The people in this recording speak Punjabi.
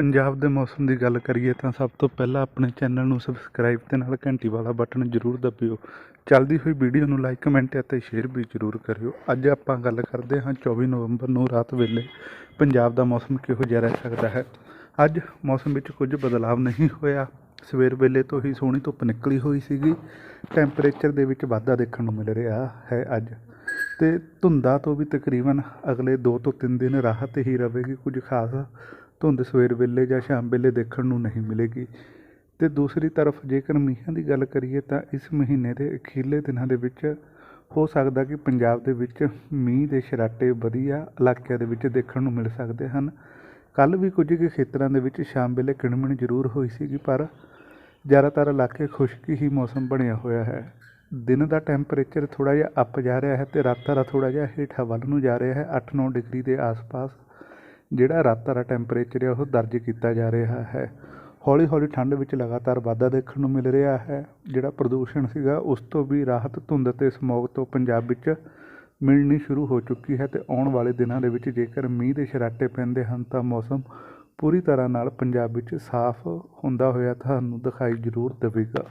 ਪੰਜਾਬ ਦੇ ਮੌਸਮ ਦੀ ਗੱਲ ਕਰੀਏ ਤਾਂ ਸਭ ਤੋਂ ਪਹਿਲਾਂ ਆਪਣੇ ਚੈਨਲ ਨੂੰ ਸਬਸਕ੍ਰਾਈਬ ਤੇ ਨਾਲ ਘੰਟੀ ਵਾਲਾ ਬਟਨ ਜ਼ਰੂਰ ਦਬਿਓ। ਚੱਲਦੀ ਹੋਈ ਵੀਡੀਓ ਨੂੰ ਲਾਈਕ, ਕਮੈਂਟ ਅਤੇ ਸ਼ੇਅਰ ਵੀ ਜ਼ਰੂਰ ਕਰਿਓ। ਅੱਜ ਆਪਾਂ ਗੱਲ ਕਰਦੇ ਹਾਂ 24 ਨਵੰਬਰ ਨੂੰ ਰਾਤ ਵੇਲੇ ਪੰਜਾਬ ਦਾ ਮੌਸਮ ਕਿਹੋ ਜਿਹਾ ਰਹਿ ਸਕਦਾ ਹੈ। ਅੱਜ ਮੌਸਮ ਵਿੱਚ ਕੁਝ ਬਦਲਾਵ ਨਹੀਂ ਹੋਇਆ। ਸਵੇਰ ਵੇਲੇ ਤੋਂ ਹੀ ਸੋਹਣੀ ਧੁੱਪ ਨਿਕਲੀ ਹੋਈ ਸੀਗੀ। ਟੈਂਪਰੇਚਰ ਦੇ ਵਿੱਚ ਵਾਧਾ ਦੇਖਣ ਨੂੰ ਮਿਲ ਰਿਹਾ ਹੈ ਅੱਜ। ਤੇ ਧੁੰਦਾਂ ਤੋਂ ਵੀ ਤਕਰੀਬਨ ਅਗਲੇ 2 ਤੋਂ 3 ਦਿਨ ਰਾਹਤ ਹੀ ਰਹੇਗੀ ਕੁਝ ਖਾਸ ਧੁੰਦ ਸਵੇਰ ਵੇਲੇ ਜਾਂ ਸ਼ਾਮ ਵੇਲੇ ਦੇਖਣ ਨੂੰ ਨਹੀਂ ਮਿਲੇਗੀ। ਤੇ ਦੂਸਰੀ ਤਰਫ ਜੇਕਰ ਮੀਂਹਾਂ ਦੀ ਗੱਲ ਕਰੀਏ ਤਾਂ ਇਸ ਮਹੀਨੇ ਦੇ ਅਖੀਰਲੇ ਦਿਨਾਂ ਦੇ ਵਿੱਚ ਹੋ ਸਕਦਾ ਕਿ ਪੰਜਾਬ ਦੇ ਵਿੱਚ ਮੀਂਹ ਦੇ ਛਰਾਟੇ ਵਧੀਆ ਇਲਾਕਿਆਂ ਦੇ ਵਿੱਚ ਦੇਖਣ ਨੂੰ ਮਿਲ ਸਕਦੇ ਹਨ। ਕੱਲ ਵੀ ਕੁਝ ਕੁ ਖੇਤਰਾਂ ਦੇ ਵਿੱਚ ਸ਼ਾਮ ਵੇਲੇ ਕਿਣਮਿਣ ਜ਼ਰੂਰ ਹੋਈ ਸੀਗੀ, ਪਰ ਜ਼ਿਆਦਾਤਰ ਇਲਾਕੇ ਖੁਸ਼ਕੀ ਹੀ ਮੌਸਮ ਬਣਿਆ ਹੋਇਆ ਹੈ। ਦਿਨ ਦਾ ਟੈਂਪਰੇਚਰ ਥੋੜਾ ਜਿਹਾ ਅੱਪ ਜਾ ਰਿਹਾ ਹੈ ਤੇ ਰਾਤਾਂ ਦਾ ਥੋੜਾ ਜਿਹਾ ਹੇਠਾਂ ਵੱਲ ਨੂੰ ਜਾ ਰਿਹਾ ਹੈ 8-9 ਡਿਗਰੀ ਦੇ ਆਸ-ਪਾਸ। ਜਿਹੜਾ ਰਾਤਾਂ ਦਾ ਟੈਂਪਰੇਚਰ ਹੈ ਉਹ ਦਰਜ ਕੀਤਾ ਜਾ ਰਿਹਾ ਹੈ। ਹੌਲੀ ਹੌਲੀ ਠੰਡ ਵਿੱਚ ਲਗਾਤਾਰ ਵਾਧਾ ਦੇਖਣ ਨੂੰ ਮਿਲ ਰਿਹਾ ਹੈ। ਜਿਹੜਾ ਪ੍ਰਦੂਸ਼ਣ ਸੀਗਾ, ਉਸ ਤੋਂ ਵੀ ਰਾਹਤ ਧੁੰਦ ਅਤੇ ਸਮੋਗ ਤੋਂ ਪੰਜਾਬ ਵਿੱਚ ਮਿਲਣੀ ਸ਼ੁਰੂ ਹੋ ਚੁੱਕੀ ਹੈ ਤੇ ਆਉਣ ਵਾਲੇ ਦਿਨਾਂ ਦੇ ਵਿੱਚ ਜੇਕਰ ਮੀਂਹ ਦੇ ਛਰਾਟੇ ਪੈਂਦੇ ਹਨ, ਤਾਂ ਮੌਸਮ ਪੂਰੀ ਤਰ੍ਹਾਂ ਨਾਲ ਪੰਜਾਬ ਵਿੱਚ ਸਾਫ਼ ਹੁੰਦਾ ਹੋਇਆ ਤੁਹਾਨੂੰ ਦਿਖਾਈ ਜ਼ਰੂਰ ਦੇਵੇਗਾ।